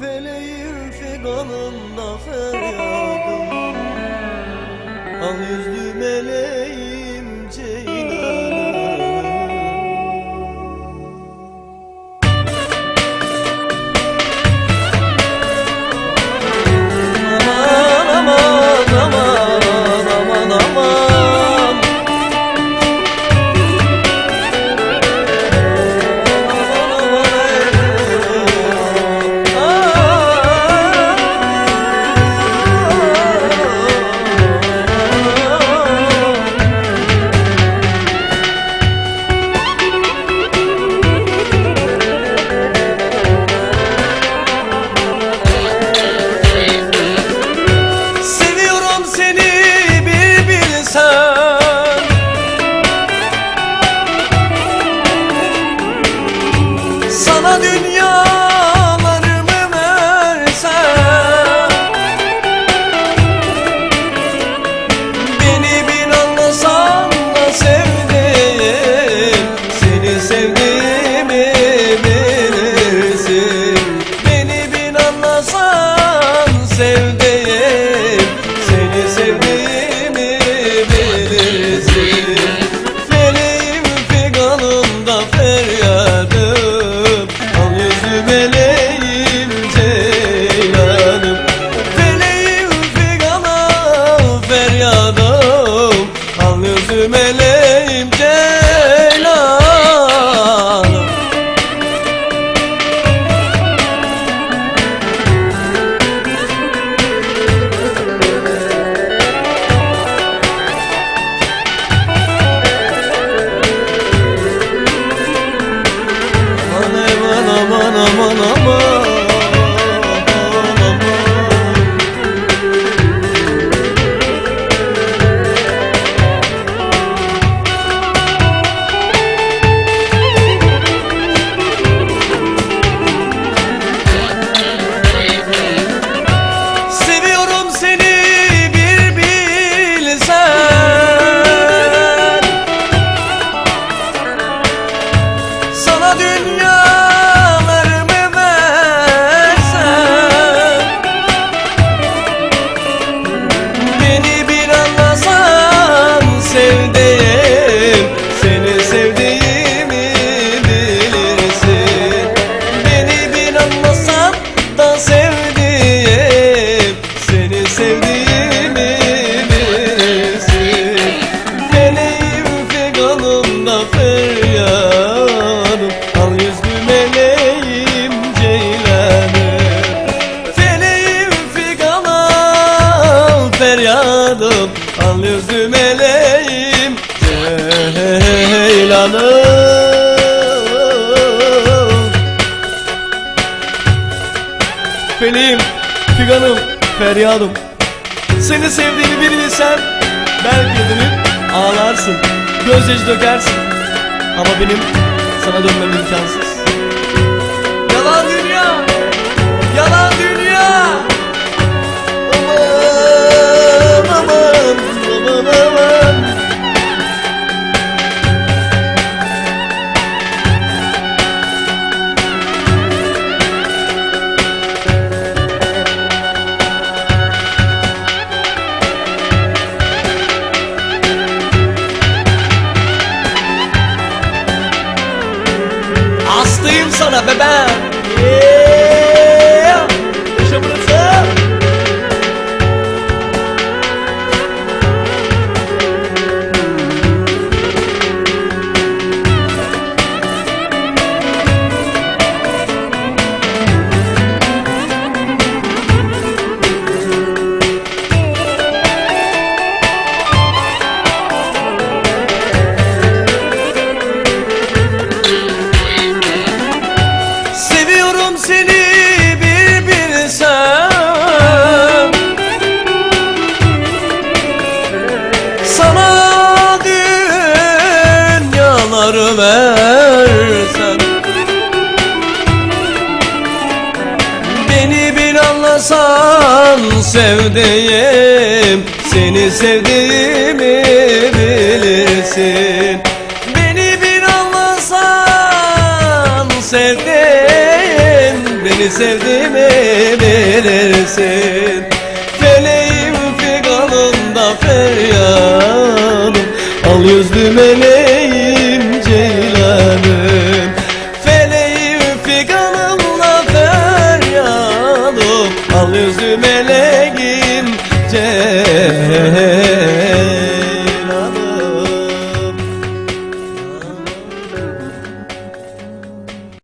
Feleğin figanında feryadım Al yüzlü meleğim figanımda feryadım Al yüzlü meleğim ceylanım Feleğim figana feryadım. Al yüzlü meleğim ceylanım Feleğim, figanım, feryadım. Seni sevdiğimi bir bilsen Belki dönüp ağlarsın Gözyaşı dökersin. Ama benim sana dönmem imkansız Hastayım sana bebeğim Yeah versem Beni bir anlasan sevdiğim Seni sevdiğimi bilirsin. Beni bir anlasan sevdiğim Beni sevdiğimi bilirsin. Feleğim figanında feryadım Al yüzlü meleğim feryadım